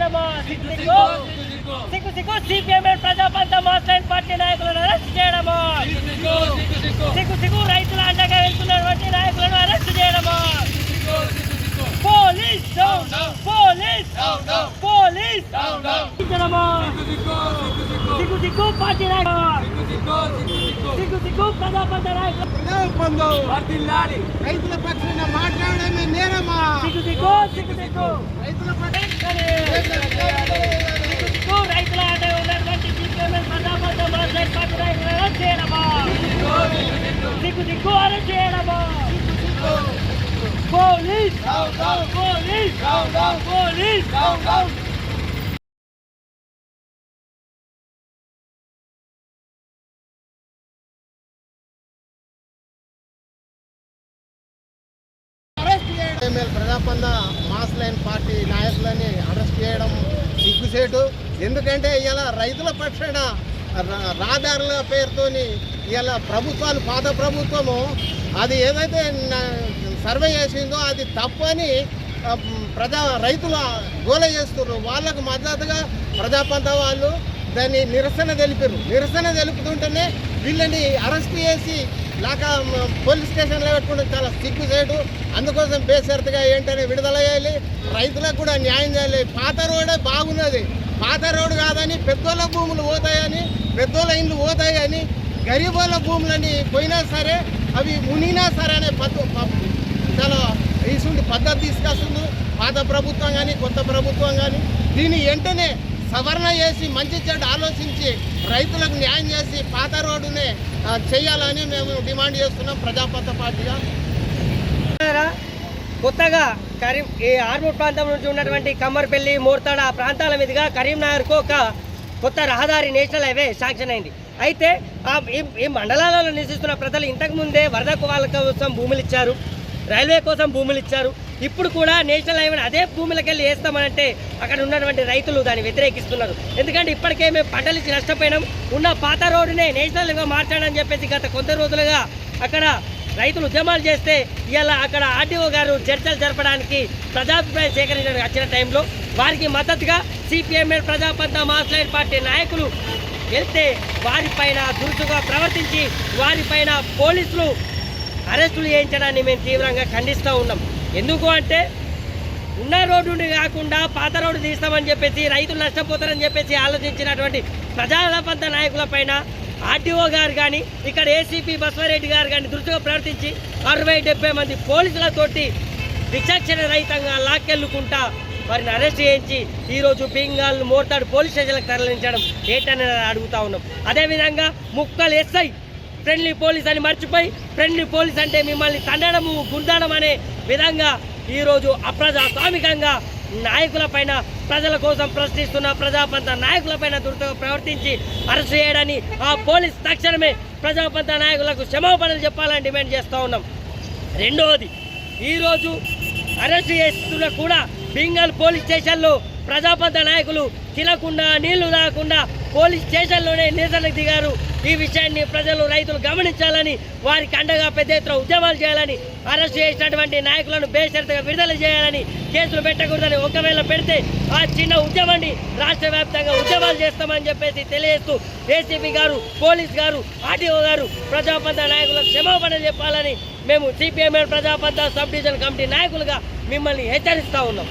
చేయడమా సిగ్గు సిగ్గు. సిపిఎం ప్రజాపంత మాస్టర్ పార్టీ నాయకులను అరెస్ట్ చేయడమా. సిగ్గు సిగ్గు. రైతుల అండగా వెళ్తున్నటువంటి నాయకులను అరెస్ట్ చేయడమా. Police police police. సిగ్గు సిగ్గు. పార్టీ సిగ్గు సిగ్గు. ప్రజాపంత నాయకులు. రైతుల పక్షాన మాట్లాడమే నేరమా? సిగ్గు సిగ్గు. సిగ్గు సిగ్గు. రైతుల సిగ్గు సిగ్గు రైతుల అండగా ఉన్నటువంటి సిపిఎం ప్రజాపంత మాస్టర్ పార్టీ నాయకులను అరెస్ట్ చేయడమా అరెస్ట్ చేయడమా? Police! Police! Police! MLA Prajapantha mass line party నాయకులని arrest చేయడం సిగ్గుసేటు ఎందుకంటే ఇలా రైతుల పక్షాన రహదారుల పేరుతోని ఇలా ప్రభుత్వాలు పాత ప్రభుత్వము అది ఏదైతే సర్వే చేసిందో అది తప్పని ప్రజా రైతుల గోల చేస్తున్నారు వాళ్ళకు మద్దతుగా ప్రజాపంత వాళ్ళు దాన్ని నిరసన తెలిపారు నిరసన తెలుపుతుంటేనే వీళ్ళని అరెస్ట్ చేసి లాక పోలీస్ స్టేషన్లో పెట్టుకుంటే చాలా సిగ్గు చేయడు అందుకోసం బేసరతుగా ఏంటనే విడుదల చేయాలి. రైతులకు కూడా న్యాయం చేయాలి. పాత రోడే బాగున్నది. పాత రోడ్డు కాదని పెద్దోళ్ళ భూములు పోతాయని పెద్దోళ్ళ ఇండ్లు పోతాయని గరీబోళ్ళ భూములని పోయినా సరే అవి మునినా సరే అనే పద్ధ చాలా ఇసుంటి పద్ధతి తీసుకొస్తుంది. పాత ప్రభుత్వం కానీ కొత్త ప్రభుత్వం కానీ దీన్ని వెంటనే సవరణ చేసి మంచి చెడు ఆలోచించి రైతులకు న్యాయం చేసి పాత రోడ్డునే చేయాలని మేము డిమాండ్ చేస్తున్నాం ప్రజాపత పార్టీగా కొత్తగా కరీం ఈ ఆర్మూర్ ప్రాంతం నుంచి ఉన్నటువంటి కమ్మర్పల్లి మోర్తాడ ఆ ప్రాంతాల మీదుగా కరీంనగర్కు ఒక కొత్త రహదారి నేషనల్ హైవే శాంక్షన్ అయింది. అయితే ఈ- మండలాలలో నివసిస్తున్న ప్రజలు ఇంతకు ముందే వరదకు వాళ్ళ కోసం భూములు ఇచ్చారు రైల్వే కోసం భూములు ఇచ్చారు. ఇప్పుడు కూడా నేషనల్ హైవే అదే భూములకు వెళ్ళి వేస్తామనంటే అక్కడ ఉన్నటువంటి రైతులు దాన్ని వ్యతిరేకిస్తున్నారు. ఎందుకంటే ఇప్పటికే మేము పంటలు ఇచ్చి నష్టపోయినాం. ఉన్న పాత రోడ్డునే నేషనల్ హైవే మార్చాడని చెప్పేసి గత కొంత రోజులుగా అక్కడ రైతులు ఉద్యమాలు చేస్తే ఇలా అక్కడ ఆర్డీఓ గారు చర్చలు జరపడానికి ప్రజాభిప్రాయం సేకరించడానికి వచ్చిన టైంలో వారికి మద్దతుగా సిపిఎంఎల్ ప్రజాపంత మాస్లైడ్ పార్టీ నాయకులు వెళ్తే వారిపైన దురుసుగా ప్రవర్తించి వారిపైన పోలీసులు అరెస్టులు చేయించడాన్ని మేము తీవ్రంగా ఖండిస్తూ ఉన్నాం. ఎందుకు అంటే ఉన్న రోడ్డు కాకుండా పాత రోడ్డు తీస్తామని చెప్పేసి రైతులు నష్టపోతారని చెప్పేసి ఆలోచించినటువంటి ప్రజాపంత నాయకుల పైన ఆర్టీఓ గారు కానీ ఇక్కడ ఏసీపీ బసవరెడ్డి గారు కానీ దృష్టిగా ప్రవర్తించి అరవై డెబ్బై మంది పోలీసులతోటి విచక్షణ రహితంగా లాక్కెళ్ళుకుంటా వారిని అరెస్ట్ చేయించి ఈరోజు పింగాల్ మోర్తాడు పోలీస్ స్టేషన్లకు తరలించడం ఏంటని అడుగుతా ఉన్నాం. అదేవిధంగా ముక్కలు ఎస్ఐ ఫ్రెండ్లీ పోలీస్ అని మర్చిపోయి ఫ్రెండ్లీ పోలీస్ అంటే మిమ్మల్ని తండడము గుండడం అనే విధంగా ఈరోజు అప్రజాస్వామికంగా నాయకులపైన ప్రజల కోసం ప్రశ్నిస్తున్న ప్రజాపంత నాయకులపైన దుర్తగా ప్రవర్తించి అరెస్ట్ చేయడాన్ని ఆ పోలీస్ తక్షణమే ప్రజాపంత నాయకులకు క్షమాపణలు చెప్పాలని డిమాండ్ చేస్తూ ఉన్నాం. రెండవది ఈరోజు అరెస్ట్ చేస్తున్న కూడా బింగల్ పోలీస్ స్టేషన్లో ప్రజాపంత నాయకులు తినకుండా నీళ్ళు తాగకుండా పోలీస్ స్టేషన్లోనే నిరసనకు దిగారు. ఈ విషయాన్ని ప్రజలు రైతులు గమనించాలని వారికి అండగా పెద్ద ఎత్తున ఉద్యమాలు చేయాలని అరెస్ట్ చేసినటువంటి నాయకులను బేషరతుగా విడుదల చేయాలని కేసులు పెట్టకూడదని ఒకవేళ పెడితే ఆ చిన్న ఉద్యమాన్ని రాష్ట్ర వ్యాప్తంగా ఉద్యమాలు చేస్తామని చెప్పేసి తెలియజేస్తూ ఏసీపీ గారు పోలీస్ గారు ఆర్టీఓ గారు ప్రజాపంత నాయకులకు క్షమాపణ చెప్పాలని మేము CPML Prajapantha sub division committee నాయకులుగా మిమ్మల్ని హెచ్చరిస్తూ ఉన్నాం.